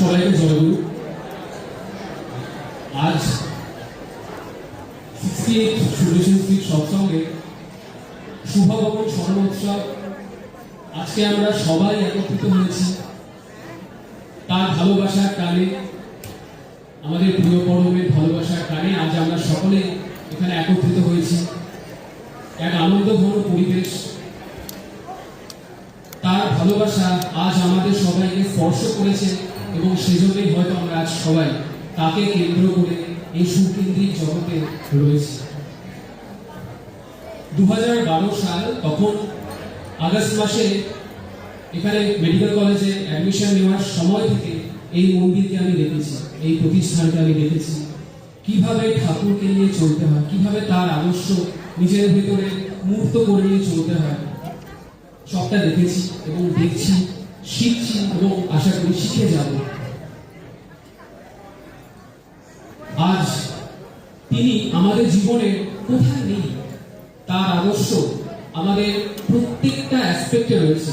সবাইকে জয়গুরু আজ sixty eight শুভভবন স্মরণ উৎসব। আজকে আমরা সবাই একত্রিত হয়েছি। তার ভালোবাসার টানে, আমাদের প্রিয় পরমের ভালোবাসার টানে আজ আমরা সকলে এখানে একত্রিত হয়েছি। এক আনন্দঘন পরিবেশ। তার ভালোবাসা আজ আমাদের সবাইকে স্পর্শ করেছে। এবং সেজন্যই হয়তো আমরা আজ সবাই তাকে কেন্দ্র করে এই সুকেন্দ্রিক জগতে রয়েছি। দু হাজার বারো সাল তখন আগস্ট মাসে এখানে মেডিকেল কলেজে অ্যাডমিশন নেওয়ার সময় থেকে এই মন্দিরকে আমি দেখেছি, এই প্রতিষ্ঠানকে আমি দেখেছি। কীভাবে ঠাকুরকে নিয়ে চলতে হয়, কীভাবে তার আদর্শ নিজের ভিতরে মূর্ত করে নিয়ে চলতে হয়, সবটা দেখেছি এবং দেখছি। শিখছি এবং আশা করি শিখে যাব। আজ তিনি আমাদের জীবনে কোথায় নেই, তার আদর্শ আমাদের প্রত্যেকটা অ্যাসপেক্টে রয়েছে।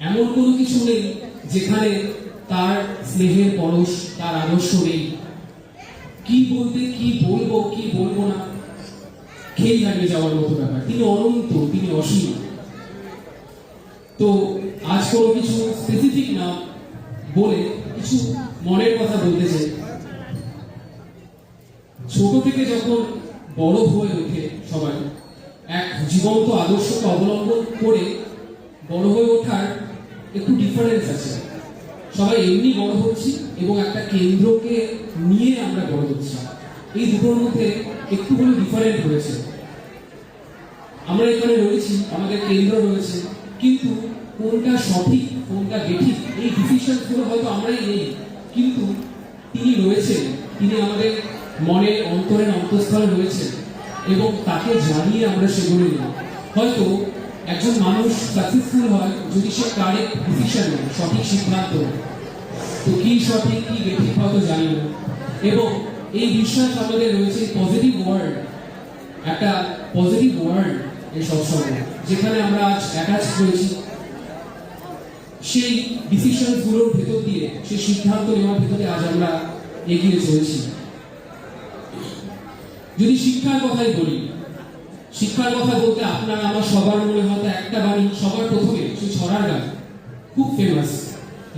এমন কোনো কিছু নেই যেখানে তার স্নেহের পরশ, তার আদর্শ নেই। কি বলতে, কি বলব কি বলব না খেয়ে হারিয়ে যাওয়ার মতো ব্যাপার। তিনি অনন্ত, তিনি অসীম। তো আজ কোনো কিছু স্পেসিফিক না বলে কিছু মনের কথা বলতে চাই। ছোট থেকে যখন বড় হয়ে ওঠে সবাই, এক জীবন্ত আদর্শকে অবলম্বন করে বড় হয়ে ওঠার একটু ডিফারেন্স আছে। সবাই এমনি বড় হচ্ছি এবং একটা কেন্দ্রকে নিয়ে আমরা বড় হচ্ছি। এই দুটোর মধ্যে একটু হলে ডিফারেন্ট হয়েছে। আমরা এখানে রয়েছি, আমাদের কেন্দ্র রয়েছে, কিন্তু কোনটা সঠিক, কোনটা বেঠিক, এই ডিসিশনগুলো হয়তো আমরাই নেই। কিন্তু তিনি রয়েছেন, তিনি আমাদের মনের অন্তরের অন্তঃস্থলে রয়েছেন এবং তাকে জানিয়ে আমরা সেগুলো নিই। হয়তো একজন মানুষ সাকসেসফুল হয় যদি সে কারেক্ট ডিসিশন নেয় সঠিক সিদ্ধান্ত তো কি সঠিক, কি বেঠিক হয়তো জানি না। এবং এই বিশ্বাস আমাদের রয়েছে পজিটিভ ওয়ার্ড একটা পজিটিভ ওয়ার্ড এই সৎসঙ্গ যেখানে আমরা আজ অ্যাটাচ হয়েছি সেই ডিসিশনগুলোর ভেতর দিয়ে, সেই সিদ্ধান্ত নেওয়ার ভেতরে আজ আমরা এগিয়ে চলেছি। যদি শিক্ষার কথাই বলি, শিক্ষার কথা বলতে আপনার আমার সবার মনে হয়তো একটা বাণী, সবার প্রথমে সেই ছড়ার গান। খুব ফেমাস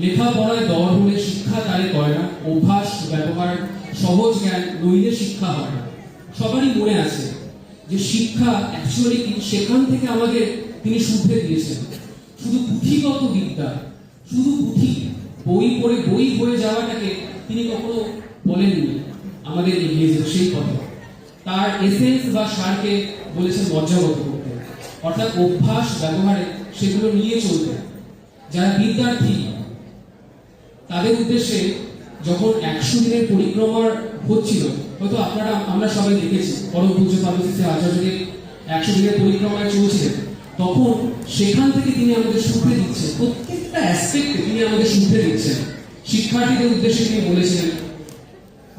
লেখাপড়ায় দর হলে শিক্ষা তারে করে না, অভ্যাস, ব্যবহার, সহজ জ্ঞান নইলে শিক্ষা হয় না। সবারই মনে আছে যে শিক্ষা অ্যাকচুয়ালি সেখান থেকে আমাদের তিনি শুদ্ধে দিয়েছেন। শুধু পুঁথিগত বিদ্যা, শুধু পুঁথি, বই পড়ে, বই হয়ে যাওয়াটাকে তিনি কখনো বলেননি আমাদের যেতে সেই কথা। তার এসেন্স বা সারকে বলেছেন মজ্জাগত করতে। অর্থাৎ অভ্যাস, ব্যবহারে সেগুলো নিয়ে চলতে। যারা বিদ্যার্থী, তাদের উদ্দেশ্যে যখন একশো দিনের পরিক্রমার হচ্ছিল হয়তো আপনারা, আমরা সবাই দেখেছি, পরম পূজ্য পার্বতী আচার্যদের একশো দিনের পরিক্রমায় চলছিলেন। তখন সেখান থেকে তিনি আমাদের শুধরে দিচ্ছেন। প্রত্যেকটা অ্যাসপেক্টে তিনি আমাদের শুধরে দিচ্ছেন। শিক্ষার্থীদের উদ্দেশ্যে তিনি বলেছিলেন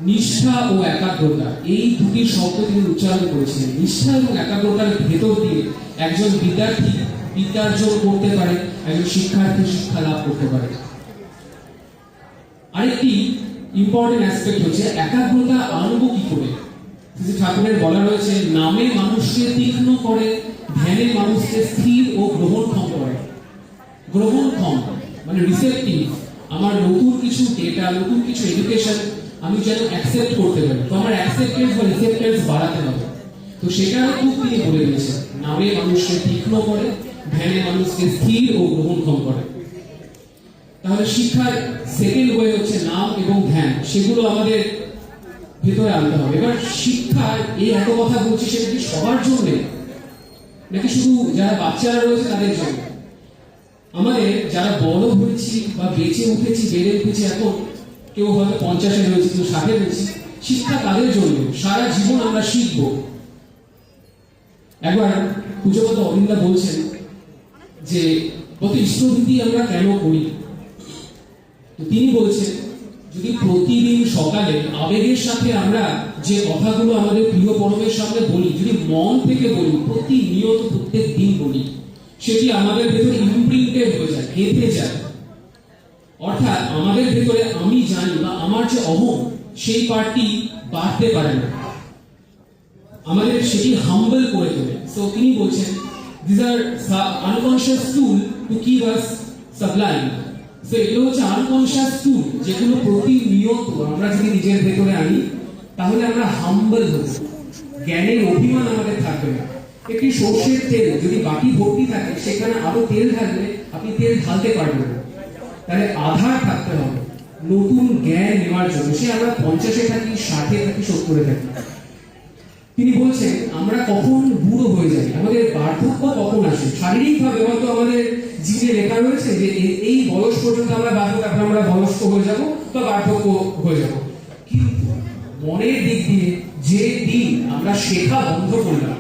নিষ্ঠা ও একাগ্রতা, এই দুটি শব্দ তিনি উচ্চারণ করেছিলেন। নিষ্ঠা এবং একাগ্রতার ভেতর দিয়ে একজন বিদ্যার্থী বিদ্যার্জন করতে পারে, একজন শিক্ষার্থী শিক্ষা লাভ করতে পারে। আরেকটি ইম্পর্টেন্ট অ্যাসপেক্ট হচ্ছে একাগ্রতা আনব কি করে? ঠাকুরের বলা রয়েছে, নামে মানুষকে তীক্ষ্ণ করে ধ্যানে মানুষকে স্থির ও গ্রহণক্ষম করে গ্রহণক্ষম মানে রিসেপ্টিভ আমার নতুন কিছু ডেটা নতুন কিছু এডুকেশন আমি যেন অ্যাকসেপ্ট করতে পারি। তো আমার অ্যাকসেপ্টেন্স বা রিসেপ্টেন্স বাড়াতে হবে। তো সেটাও খুব তিনি বলে দিয়েছেন। নামে মানুষকে তীক্ষ্ণ করে, ধ্যানে মানুষকে স্থির ও গ্রহণক্ষম করে। তাহলে শিক্ষার সেকেন্ড ওয়ে হচ্ছে নাম এবং ধ্যান। সেগুলো আমাদের ভেতরে আনতে হবে। এবার শিক্ষার, এই এত কথা বলছি সেটা কি সবার জন্য? নাকি শুধু যারা বাচ্চারা রয়েছে তাদের জন্য। আমাদের যারা বড় হয়েছি বা বেঁচে উঠেছি, বেড়ে উঠেছি এখন, কেউ হয়তো পঞ্চাশে রয়েছে, কেউ ষাটে রয়েছে, শিক্ষা তাদের জন্য। সারা জীবন আমরা শিখব। একবার পুজোগত অরিন্দা বলছেন যে কত ইষ্টভীতি আমরা কেন করি? তো তিনি বলছেন যদি প্রতিদিন সকালে আবেগের সাথে আমরা যে কথাগুলো আমাদের প্রিয় পরমের সামনে বলি, যদি মন থেকে বলি, প্রতিনিয়ত প্রত্যেক দিন বলি, সেটি আমাদের ভেতরে ইমপ্রিন্টেড হয়ে যায় গেঁথে যায়। অর্থাৎ আমাদের ভেতরে আমি জানি বা আমার যে অহম, সেই পার্টটি বাড়তে পারে না। আমাদের সেটি হাম্বল করে তোলে। তো তিনি বলছেন this are unconscious tool to keep us sublime so এগুলো হচ্ছে আনকনশিয়াস টুল যেগুলো প্রতিনিয়ত আমরা যদি নিজের ভেতরে আনি, তাহলে আমরা হাম্বল হব। জ্ঞানের অভিমান আমাদের থাকবে না। একটি সর্ষের তেল যদি বাকি ভর্তি থাকে, সেখানে আরও তেল থাকলে আপনি তেল ঢালতে পারবেন না। তাহলে আধার থাকতে হবে। নতুন জ্ঞান নেওয়ার জন্য। সে আমরা পঞ্চাশে থাকি, ষাটে থাকি, সত্তরে থাকি। তিনি বলছেন, আমরা কখন বুড়ো হয়ে যাই? আমাদের বার্ধক্য কখন আসে? শারীরিকভাবে হয়তো আমাদের জিনে লেখা রয়েছে যে এই বয়স পর্যন্ত আমরা বাঁচবো, তারপর আমরা বয়স্ক হয়ে যাব, বা বার্ধক্য হয়ে যাব। কিন্তু মনের দিক দিয়ে যে দিন আমরা শেখা বন্ধ করলাম,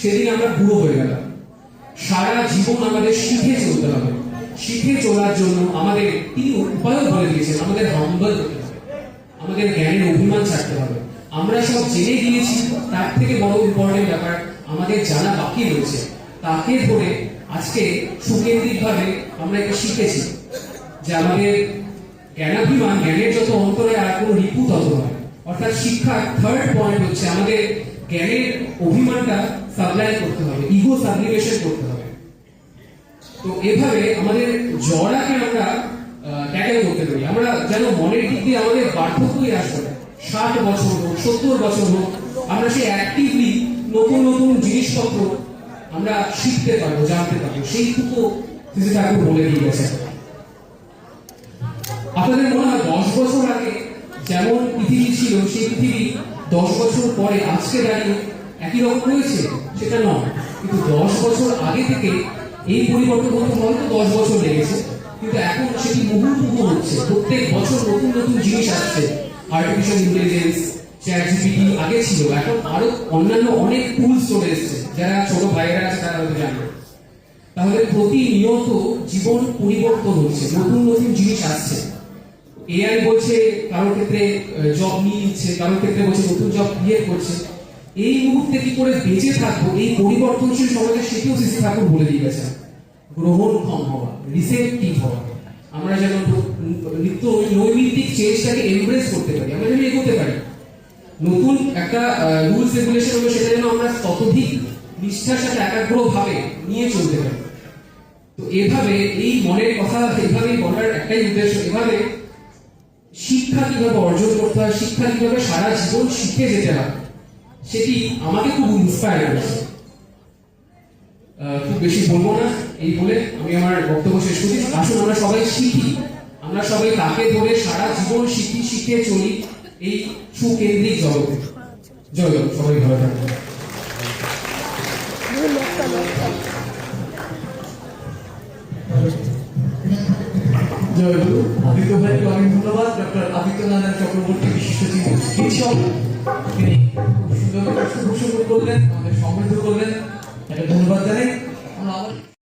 সেদিন আমরা বুড়ো হয়ে গেলাম। সারা জীবন আমাদের শিখে চলতে হবে। শিখে চলার জন্য আমাদের তিনি উপায়ও বলে দিয়েছেন, আমাদের হাম্বল আমাদের জ্ঞানের অভিমান ছাড়তে হবে। আমরা সব জেনে গিয়েছি, তার থেকে বড় ইম্পর্টেন্ট ব্যাপার আমাদের জানা বাকি রয়েছে। তাকে ধরে আজকে সুকেন্দ্রিক ভাবে আমরা এটা শিখেছি যে আমাদের জ্ঞানাভিমান, জ্ঞানের যত অন্তরে আর কোনো রিপু তত হয় অর্থাৎ শিক্ষার থার্ড পয়েন্ট হচ্ছে আমাদের জ্ঞানের অভিমানটা সাপ্লাই করতে হবে ইগো সাবলিমেশন করতে হবে। তো এভাবে আমাদের জড়াকে আমরা ট্যাকেল করতে পারি। আমরা যেন মনের দিক দিয়ে আমাদের বার্ধক্যই আসবে। ষাট বছর হোক, সত্তর বছর হোক, আমরা সেই অ্যাক্টিভলি নতুন নতুন জিনিসপত্র আমরা শিখতে পারব, জানতে পারব। সেইটুকু শ্রী ঠাকুর বলে দিয়ে গেছে আপনাদের মনে হয় দশ বছর আগে যেমন পৃথিবী ছিল, সেই পৃথিবী দশ বছর পরে আজকে দাঁড়িয়ে একই রকম রয়েছে সেটা নয়। কিন্তু দশ বছর আগে থেকে এই পরিবর্তন হতে হয়তো দশ বছর লেগেছে। কিন্তু এখন সেটি মুহুর্মুহু হচ্ছে প্রত্যেক বছর নতুন নতুন জিনিস আসছে। আর্টিফিশিয়াল ইন্টেলিজেন্স চ্যাট আগে ছিল, এখন আরও অন্যান্য অনেক টুলস চলে এসেছে। যারা ছোট ভাইয়েরা আছে, তারা হয়তো জানবে। তাহলে প্রতিনিয়ত জীবন পরিবর্তন হচ্ছে, নতুন নতুন জিনিস আসছে। এআই বলছে, কারোর ক্ষেত্রে জব নিয়ে নিচ্ছে, কারোর ক্ষেত্রে বলছে নতুন জব ক্রিয়েট করছে। এই মুহূর্তে কি করে বেঁচে থাকব, এই পরিবর্তনশীল সমাজে সেটিও শিশু ঠাকুর বলে দিয়ে গেছেন গ্রহণক্ষম হওয়া রিসেপটিভ হওয়া। আমরা যেন নিত্য, নৈমিত্তিক চেঞ্জটাকে এমব্রেস করতে পারি, আমরা যেন এগোতে পারি। নতুন একটা রুলস রেগুলেশন হলো সেটা যেন আমরা ততোধিক নিষ্ঠার সাথে একাগ্র ভাবে নিয়ে চলতে পারি। তো এভাবে এই মনের কথা, এভাবেই বলার একটাই উদ্দেশ্য। এভাবে শিক্ষা কীভাবে অর্জন করতে হয়, শিক্ষা কীভাবে সারা জীবন শিখে যেতে হয়, সেটি আমাকে খুব ইন্সপায়ার করেছে। খুব বেশি বলব না এই বলে আমি আমার বক্তব্য শেষ করি আসুন আমরা সবাই শিখি, আমরা সবাই তাকে ধরে সারা জীবন শিখি, শিখে চলি। এই সুকেন্দ্রিক জগতে জয় সবাই ভালো থাকবেন। ধন্যবাদ। ডক্টর আদিত্য নারায়ণ চক্রবর্তী খুব সুন্দর করলেন, আমাদের সমৃদ্ধ করলেন। ধন্যবাদ জানাই। আমরা